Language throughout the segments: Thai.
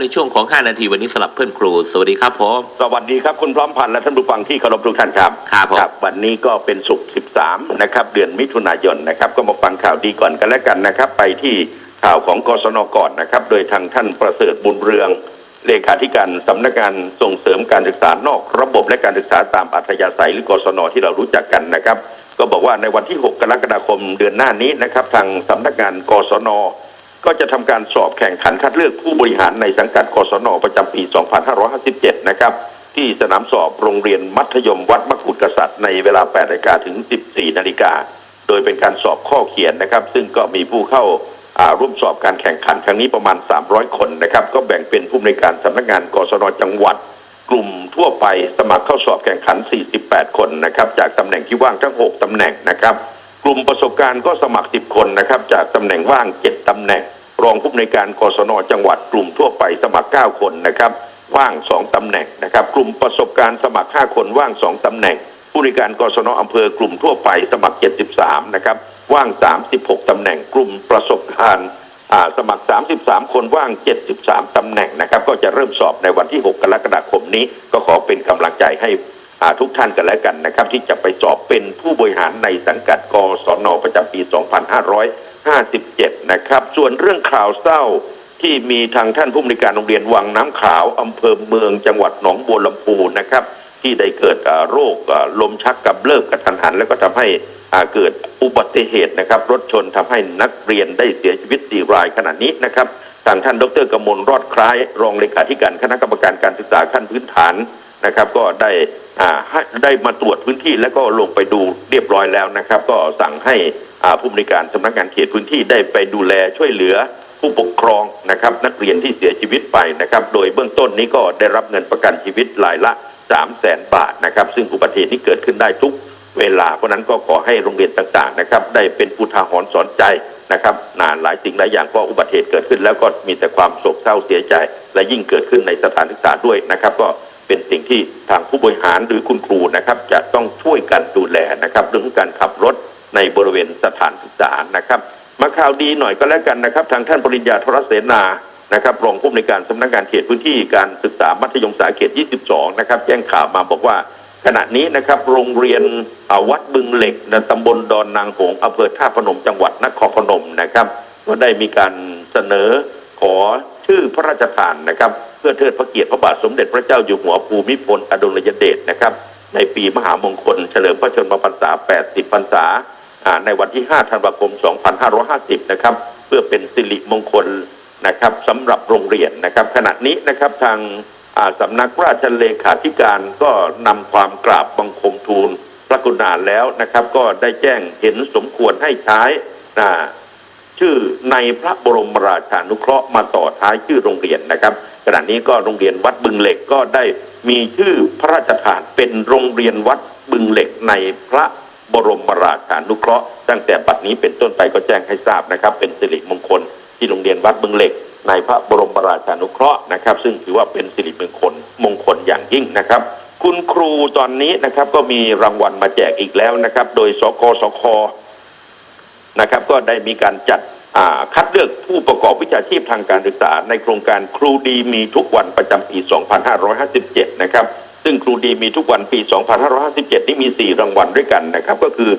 ในช่วงของ 5 นาทีวันนี้สลับเพื่อนครู สวัสดีครับผมสวัสดีครับคุณพร้อมพันธ์และท่านผู้ฟังที่เคารพทุกท่านครับครับผมวันนี้ก็เป็นศุกร์13 นะครับ เดือนมิถุนายนนะครับ ก็มาฟังข่าวดีก่อนกันแล้วกันนะครับ ไปที่ข่าวของกศนก่อนนะครับ โดยทางท่านประเสริฐบุญเรือง เลขาธิการสำนักงานส่งเสริมการศึกษานอก ระบบและการศึกษาตามอัธยาศัยหรือกศนที่เรารู้จักกันนะครับ ก็บอกว่าในวันที่ 6 กรกฎาคมเดือนหน้านี้นะครับ ทางสำนักงานกศน ก็จะทำการสอบแข่งขันคัดเลือกผู้บริหารในสังกัดกศนประจำปี 2557 นะครับ ที่สนามสอบโรงเรียนมัธยมวัดมกุฎกษัตริย์ในเวลา 8นาฬิกาถึง 14นาฬิกา โดยเป็นการสอบข้อเขียนนะครับ ซึ่งก็มีผู้เข้าร่วมสอบการแข่งขันครั้งนี้ประมาณ 300 คนนะครับ ก็แบ่งเป็นผู้ในการสำนักงานกศนจังหวัด กลุ่มทั่วไปสมัครเข้าสอบแข่งขัน 48 คนนะครับ จากตำแหน่งที่ว่างทั้ง 6ตำแหน่งนะครับ กลุ่มประสบการณ์ก็สมัคร 10 คนนะครับ จากตำแหน่งว่าง 7ตำแหน่ง รองผู้อำนวยการกศนจังหวัดกลุ่มทั่วไปสมัคร 9 คนนะครับ ว่าง 2ตำแหน่งนะครับ กลุ่มประสบการณ์สมัคร 5 คนว่าง 2ตำแหน่ง ผู้ในวยการกศนอำเภอกลุ่มทั่วไปสมัคร 73 นะครับ ว่าง 36ตำแหน่ง กลุ่มประสบการณ์สมัคร 33 คนว่าง 73ตำแหน่งนะครับ ก็จะเริ่มสอบในวันที่ 6 กรกฎาคมนี้ ก็ขอเป็นกำลังใจให้ทุกท่านกันแล้วกันนะครับ ที่จะไปสอบเป็นผู้บริหารในสังกัดกศนประจำปี 2557 นะครับ ส่วนเรื่องข่าวเศร้าที่มีทางท่านผู้อำนวยการโรงเรียนวังน้ำขาวอำเภอเมืองจังหวัดหนองบัวลำพูนะครับ ที่ได้เกิดโรคลมชักกับเลิกกระทันหัน แล้วก็ทำให้เกิดอุบัติเหตุนะครับ รถชนทำให้นักเรียนได้เสียชีวิตสี่รายขณะนี้นะครับทางท่านดรกมลรอดคล้าย รองเลขาธิการคณะกรรมการการศึกษาขั้นพื้นฐาน นะครับ ก็ได้อ่าให้ได้มาตรวจพื้นที่แล้วก็ลงไปดูเรียบร้อยแล้วนะครับ ก็สั่งให้อ่าผู้บริการสำนักงานเขตพื้นที่ได้ไปดูแลช่วยเหลือผู้ปกครองนะครับ นักเรียนที่เสียชีวิตไปนะครับ โดยเบื้องต้นนี้ก็ได้รับเงินประกันชีวิตรายละ3 0 0แสนบาทนะครับ ซึ่งอุบัติเหตุที่เกิดขึ้นได้ทุกเวลาเพราะฉะนั้นก็ขอให้โรงเรียนต่างๆนะครับ ได้เป็นอุทาหรณ์สอนใจนะครับนานหลายสิ่งหลายอย่างก็อุบัติเหตุเกิดขึ้น แล้วก็มีแต่ความโศกเศร้าเสียใจ และยิ่งเกิดขึ้นในสถานศึกษาด้วยนะครับ ก็ เป็นสิ่งที่ทางผู้บริหารหรือคุณครูนะครับ จะต้องช่วยกันดูแลนะครับเรื่องของการขับรถในบริเวณสถานศึกษานะครับ มาข่าวดีหน่อยก็แล้วกันนะครับ ทางท่านปริญญาธรเสนานะครับรองผู้อำนวยการสำนักงานเขตพื้นที่การศึกษามัธยมศึกษาเขต 22 นะครับ แจ้งข่าวมาบอกว่าขณะนี้นะครับโรงเรียนวัดบึงเหล็กในตำบลดอนนางหงอำเภอท่าพนมจังหวัดนครพนมนะครับ ก็ได้มีการเสนอขอชื่อพระราชทานนะครับ พื่อเทิดพระเกียรติพระบาทสมเด็จพระเจ้าอยู่หัวภูมิพลอดุลยเดชนะครับ ในปีมหามงคล เฉลิมพระชนมพรรษา 80 พรรษา ในวันที่ 5 ธันวาคม 2550 นะครับ เพื่อเป็นสิริมงคลนะครับสำหรับโรงเรียนนะครับ ขณะนี้นะครับทางาสำนักราชเลขาธิการก็นำความกราบบังคมทูลพระกรุณาแล้วนะครับ ก็ได้แจ้งเห็นสมควรให้ใช้ชื่อในพระบรมราชานุเคราะห์มาต่อท้ายชื่อโรงเรียนนะครับ ขณะนี้ก็โรงเรียนวัดบึงเหล็กก็ได้มีชื่อพระราชทานเป็นโรงเรียนวัดบึงเหล็กในพระบรมราชานุเคราะห์ตั้งแต่บัดนี้เป็นต้นไปก็แจ้งให้ทราบนะครับ เป็นสิริมงคลที่โรงเรียนวัดบึงเหล็ก ในพระบรมราชานุเคราะห์นะครับ ซึ่งถือว่าเป็นสิริมงคลมงคลอย่างยิ่งนะครับ คุณครูตอนนี้นะครับก็มีรางวัลมาแจกอีกแล้วนะครับ โดยสกสคนะครับก็ได้มีการจัด คัดเลือกผู้ประกอบวิชาชีพทางการศึกษา ในโครงการครูดีมีทุกวันประจำปี 2557 นะครับ ซึ่งครูดีมีทุกวันปี 2557 นี่มี 4 รางวัลด้วยกันนะครับ ก็คือ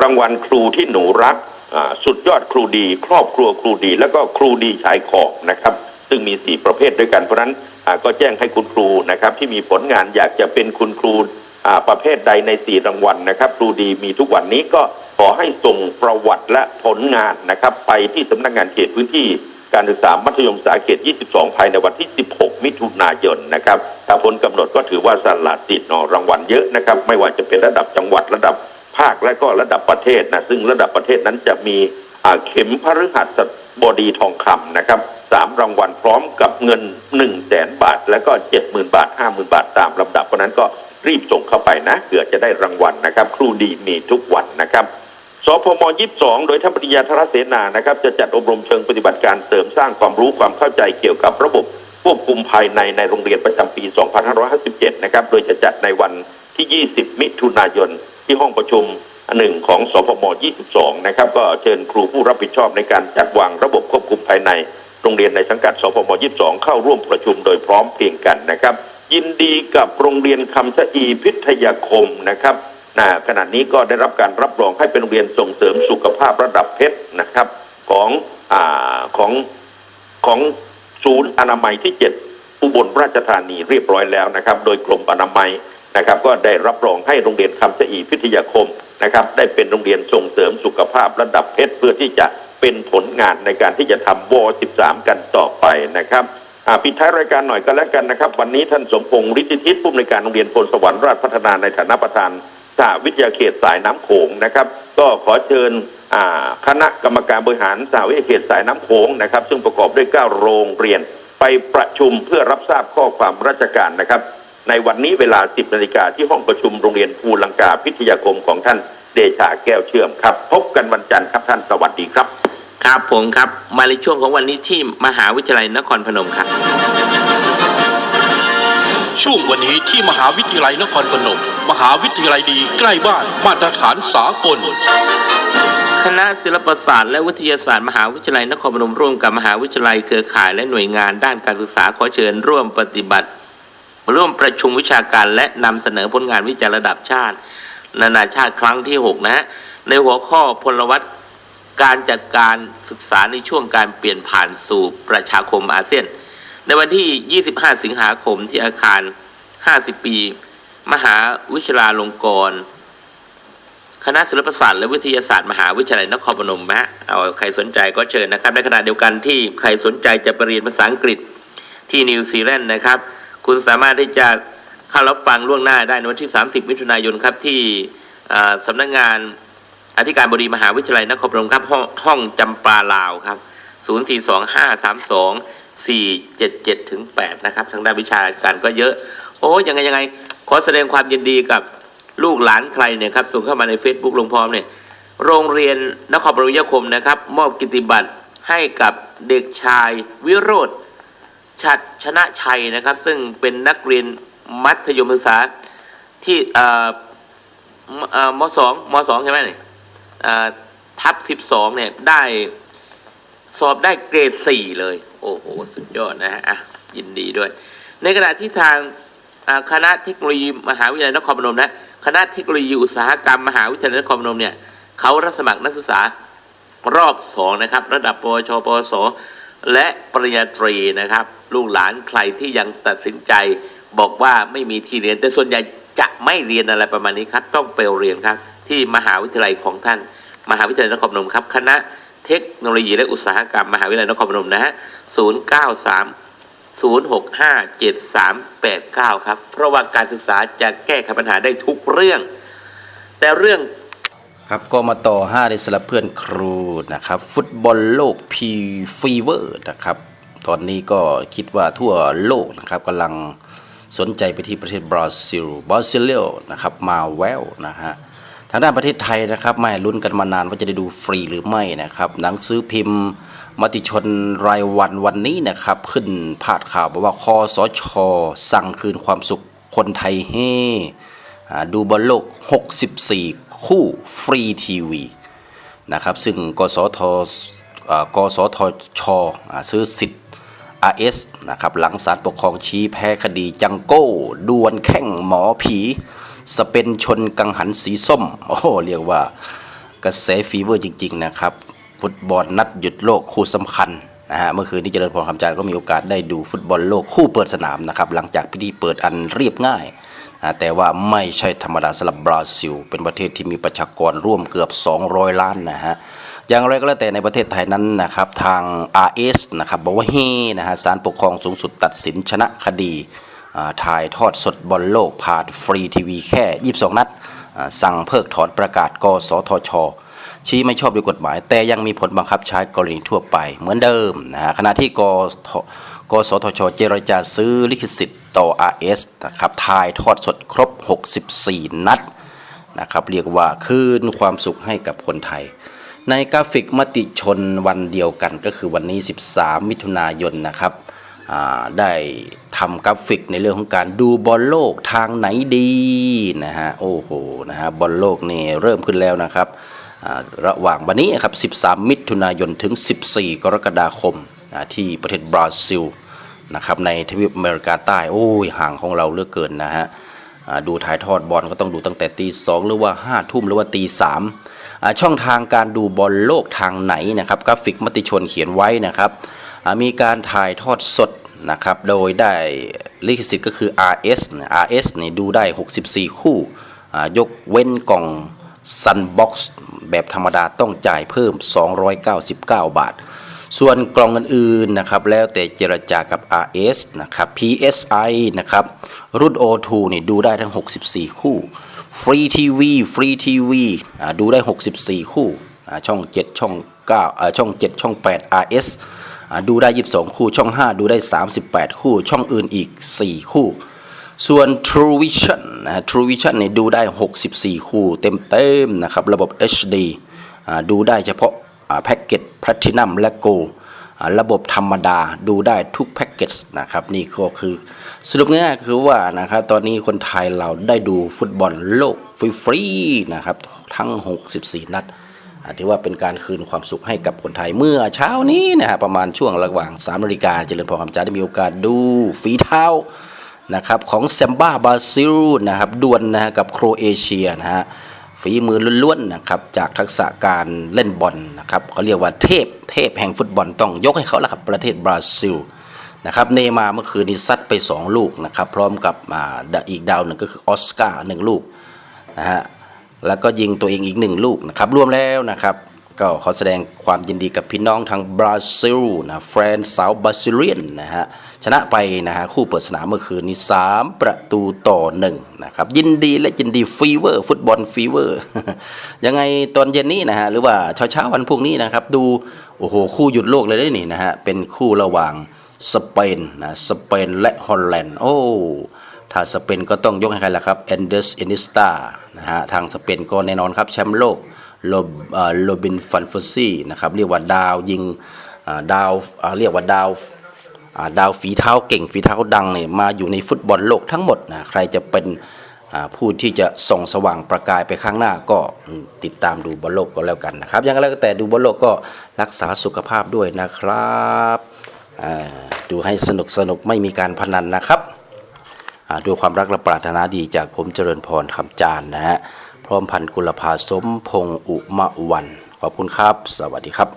รางวัลครูที่หนูรักอ่าสุดยอดครูดี ครอบครัวครูดี แล้วก็ครูดีชายขอบนะครับ ซึ่งมี 4 ประเภทด้วยกันเพราะฉะนั้นอ่าก็แจ้งให้คุณครูนะครับ ที่มีผลงานอยากจะเป็นคุณครูอ่าประเภทใดใน 4 รางวัลนะครับ ครูดีมีทุกวันนี้ก็ ขอให้ส่งประวัติและผลงานนะครับ ไปที่สำนักงานเขตพื้นที่การศึกษามัธยมศึกษาเขต 22 ภายในวันที่ 16 มิถุนายนนะครับ ถ้าพ้นกำหนดก็ถือว่าสลัดติดนาะรางวัลเยอะนะครับ ไม่ว่าจะเป็นระดับจังหวัดระดับภาคและก็ระดับประเทศนะ ซึ่งระดับประเทศนั้นจะมีเข็มพฤหัสบดีทองคำนะครับสามรางวัลพร้อมกับเงิน1นึ่งแสนบาท แล้วก็ 70,000 บาท 50,000 บาทตามลำดับ เพราะนั้นก็รีบส่งเข้าไปนะเผื่อจะได้รางวัลนะครับ ครูดีมีทุกวันนะครับ สพม22 โดยท่านปริญญาธรเสนานะครับ จะจัดอบรมเชิงปฏิบัติการเสริมสร้างความรู้ความเข้าใจเกี่ยวกับระบบควบคุมภายในในโรงเรียนประจำปี 2557 นะครับ โดยจะจัดในวันที่ 20 มิถุนายน ที่ห้องประชุมหนึ่งของสพม22 นะครับ ก็เชิญครูผู้รับผิดชอบในการจัดวางระบบควบคุมภายในโรงเรียนในสังกัดสพม22 เข้าร่วมประชุมโดยพร้อมเพรียงกันนะครับ ยินดีกับโรงเรียนคำชะอีพิทยาคมนะครับ นะขณะนี้ก็ได้รับการรับรองให้เป็นโรงเรียนส่งเสริมสุขภาพระดับเพชรนะครับของอของของศูนย์อนามัยที่ 7 อุบลราชธานีเรียบร้อยแล้วนะครับ โดยกรมอนามัยนะครับ ก็ได้รับรองให้โรงเรียนคำชะอีพิทยาคมนะครับ ได้เป็นโรงเรียนส่งเสริมสุขภาพระดับเพชรเพื่อที่จะเป็นผลงานในการที่จะทำว13 กันต่อไปนะครับปิดท้ายรายการหน่อยก็แล้วกันนะครับ วันนี้ท่านสมพงษ์ฤทธิทิศผู้อำนวยการโรงเรียนพลสวรรค์ราชพัฒนาในฐานะประธาน สหวิทยาเขตสายน้ำโขงนะครับ ก็ขอเชิญอ่าคณะกรรมการบริหารสหวิทยาเขตสายน้ำโขงนะครับ ซึ่งประกอบด้วย 9 โรงเรียน ไปประชุมเพื่อรับทราบข้อความราชการนะครับ ในวันนี้เวลา 10นาฬิกาที่ห้องประชุมโรงเรียนภูลังกาพิทยาคมของท่านเดชาแก้วเชื่อมครับ พบกันวันจันทร์ครับท่านสวัสดีครับ ครับผมครับ มาในช่วงของวันนี้ที่มหาวิทยาลัยนครพนมครับ ช่วงวันนี้ที่มหาวิทยาลัยนครพนม มหาวิทยาลัยดีใกล้บ้านมาตรฐานสากล คณะศิลปศาสตร์และวิทยาศาสตร์มหาวิทยาลัยนครพนมร่วมกับมหาวิทยาลัยเครือข่ายและหน่วยงานด้านการศึกษาขอเชิญร่วมปฏิบัติ ร่วมประชุมวิชาการและนำเสนอผลงานวิจัยระดับชาติ นานาชาติครั้งที่ 6 นะฮะในหัวข้อพลวัตการจัดการศึกษาในช่วงการเปลี่ยนผ่านสู่ประชาคมอาเซียน ในวันที่ 25 สิงหาคมที่อาคาร 50 ปี มหาวิทยาลงกรณ์คณะศิลปศาสตร์และวิทยาศาสตร์มหาวิทยาลัยนครพนมนะฮะเอาใครสนใจก็เชิญนะครับ ในขณะเดียวกันที่ใครสนใจจะไปเรียนภาษาอังกฤษที่นิวซีแลนด์นะครับ คุณสามารถที่จะเข้ารับฟังล่วงหน้าได้ในวันที่ 30 มิถุนายนครับที่อ่าสำนักงานอธิการบดีมหาวิทยาลัยนครพนมครับห้องห้องจำปาลาวครับ 042 532 477ถึง8นะครับ ทางด้านวิชาการก็เยอะ โอ้ยังไงยังไง ขอแสดงความยินดีกับลูกหลานใครเนี่ยครับส่งเข้ามาใน Facebook ลงพร้อมเนี่ยโรงเรียนนครปฐมวิทยคมนะครับ มอบกิตติบัตรให้กับเด็กชายวิโรธชัดชนะชัยนะครับ ซึ่งเป็นนักเรียนมัธยมศึกษาที่เอ่อมเอ่อมสองมสองใช่ไหมเนี่ยเอ่อทับสิบสองเนี่ยได้สอบได้เกรดสี่เลย โอ้โห สุดยอดนะฮะยินดีด้วย ในขณะที่ทาง คณะเทคโนโลยีมหาวิทยาลัยนครพนมนะคณะเทคโนโลยีอุตสาหกรรมมหาวิทยาลัยนครพนมเนี่ยเขารับสมัครนักศึกษารอบสองนะครับ ระดับปวชปวสและปริญญาตรีนะครับ ลูกหลานใครที่ยังตัดสินใจบอกว่าไม่มีที่เรียน แต่ส่วนใหญ่จะไม่เรียนอะไรประมาณนี้ครับ ต้องไปเรียนครับ ที่มหาวิทยาลัยของท่าน มหาวิทยาลัยนครพนมครับ คณะเทคโนโลยีและอุตสาหกรรมมหาวิทยาลัยนครพนมนะฮะ093 0657389 ครับ เพราะว่าการศึกษาจะแก้ไขปัญหาได้ทุกเรื่อง แต่เรื่องครับก็มาต่อ 5 ในสำหรับเพื่อนครูนะครับ ฟุตบอลโลกพีฟีเวอร์นะครับ ตอนนี้ก็คิดว่าทั่วโลกนะครับกำลังสนใจไปที่ประเทศบราซิลบราซิเลนะครับมาแววนะฮะทางด้านประเทศไทยนะครับไม่ลุ้นกันมานานว่าจะได้ดูฟรีหรือไม่นะครับ หนังสือพิมพ์ มติชนรายวันวันนี้นะครับ ขึ้นพาดข่าวบอกว่าคอสช สั่งคืนความสุขคนไทยเฮอ่าดูบอลโลก 64 คู่ฟรีทีวีนะครับ ซึ่งกสทอ่ากสทชอ่าซื้อสิทธิ์ RS นะครับหลังศาลปกครองชี้แพ้คดีจังโก้ดวลแข่งหมอผี สเปนชนกังหันสีส้ม โอ้เรียกว่ากระแสฟีเวอร์จริง ๆ นะครับ ฟุตบอลนัดหยุดโลกคู่สำคัญนะฮะเมื่อคืนนี้เจริญพรคำจารย์ก็มีโอกาสได้ดูฟุตบอลโลกคู่เปิดสนามนะครับหลังจากพิธีเปิดอันเรียบง่ายอ่าแต่ว่าไม่ใช่ธรรมดาสำหรับบราซิล เป็นประเทศที่มีประชากรร่วมเกือบ 200 ล้านนะฮะอย่างไรก็แล้วแต่ในประเทศไทยนั้นนะครับทาง RS นะครับบอกว่าเฮนะฮะศาลปกครองสูงสุดตัดสินชนะคดีถ่ายทอดสดบอลโลกผ่านฟรีทีวีแค่ 22 นัดอ่าสั่งเพิกถอนประกาศกสทช ชี้ไม่ชอบด้วยกฎหมาย แต่ยังมีผลบังคับใช้กรณีทั่วไป เหมือนเดิมนะฮะขณะที่กกสทช เจรจาซื้อลิขสิทธิ์ต่อ RS นะครับถ่ายทอดสดครบ 64 นัดนะครับเรียกว่าคืนความสุขให้กับคนไทย ในกราฟิกมติชนวันเดียวกันก็คือวันนี้ 13 มิถุนายนนะครับได้ทำกราฟิกในเรื่องของการดูบอลโลกทางไหนดีนะฮะโอ้โหนะฮะบอลโลกนี่เริ่มขึ้นแล้วนะครับ ระหว่างวันนี้ครับ 13 มิถุนายนถึง 14 กรกฎาคมที่ประเทศบราซิลนะครับในทวีปอเมริกาใต้ โอ้ยห่างของเราเลือกเกินนะฮะดูถ่ายทอดบอลก็ต้องดูตั้งแต่ตีสองหรือว่าห้าทุ่มหรือว่าตีสามช่องทางการดูบอลโลกทางไหนนะครับกราฟิกมติชนเขียนไว้นะครับมีการถ่ายทอดสดนะครับโดยได้ลิขสิทธิ์ก็คือ RS RS นี่ดูได้ 64 คู่ยกเว้นกล่อง Sunbox แบบธรรมดาต้องจ่ายเพิ่ม 299 บาท ส่วนกล่องอื่นๆนะครับแล้วแต่เจรจากับ RS นะครับ PSI นะครับรุ่น O2 นี่ดูได้ทั้ง 64 คู่ ฟรีทีวีฟรีทีวีดูได้ 64 คู่อ่าช่อง 7 ช่อง9อ่าช่อง 7 ช่อง 8 RS ดูได้ 22 คู่ช่อง 5 ดูได้ 38 คู่ ช่องอื่นอีก 4 คู่ ส่วน True Vision นะฮะ True Vision เนี่ยดูได้ 64 คู่เต็มๆนะครับ ระบบ HD ดูได้เฉพาะแพ็กเกจ Platinum และ Gold ระบบธรรมดาดูได้ทุกแพ็กเกจนะครับ นี่ก็คือสรุปง่ายๆคือว่านะครับตอนนี้คนไทยเราได้ดูฟุตบอลโลกฟรีๆนะครับ ทั้ง 64 นัดอ่าถือว่าเป็นการคืนความสุขให้กับคนไทยเมื่อเช้านี้นะฮะประมาณช่วงระหว่าง3นาฬิกาเจริญพรคำจาได้มีโอกาสดูฝีเท้า นะครับของแซมบ้าบราซิลนะครับดวลนะฮะกับโครเอเชียนะฮะฝีมือล้วนๆนะครับจากทักษะการเล่นบอลนะครับเขาเรียกว่าเทพเทพแห่งฟุตบอลต้องยกให้เขาละครับประเทศบราซิลนะครับเนมาเมื่อคืนนี้ซัดไป 2 ลูกนะครับพร้อมกับอีกดาวหนึ่งก็คือออสการ์หนึ่งลูกนะฮะแล้วก็ยิงตัวเองอีกหนึ่งลูกนะครับรวมแล้วนะครับ ก็ขอแสดงความยินดีกับพี่น้องทางบราซิลนะแฟนสาวบราซิเลียนนะฮะชนะไปนะฮะคู่เปิดสนามเมื่อคืนนี้ 3 ประตูต่อหนึ่งนะครับยินดีและยินดีฟีเวอร์ ฟุตบอลฟีเวอร์ ยังไงตอนเย็นนี้นะฮะหรือว่าเช้าเช้าๆวันพรุ่งนี้นะครับดูโอ้โหคู่หยุดโลกเลยได้นี่นะฮะเป็นคู่ระหว่างสเปนนะสเปนและฮอลแลนด์โอ้ถ้าสเปนก็ต้องยกให้ใครล่ะครับแอนเดอร์สอินิสตานะฮะทางสเปนก็แน่นอนครับแชมป์โลก โลเอ่อโรบินฟันฟอซี่นะครับเรียกว่าดาวยิงดาวเรียกว่าดาวดาวฝีเท้าเก่งฝีเท้าดังเนี่ยมาอยู่ในฟุตบอลโลกทั้งหมดนะใครจะเป็นผู้ที่จะส่องสว่างประกายไปข้างหน้าก็ติดตามดูบอลโลกก็แล้วกันนะครับยังไงแล้วแต่ดูบอลโลกก็รักษาสุขภาพด้วยนะครับดูให้สนุกสนุกไม่มีการพนันนะครับด้วยความรักและปรารถนาดีจากผมเจริญพรคำจานนะฮะ พร้อมพันกุลภาสมพงอุมะวัน ขอบคุณครับ สวัสดีครับ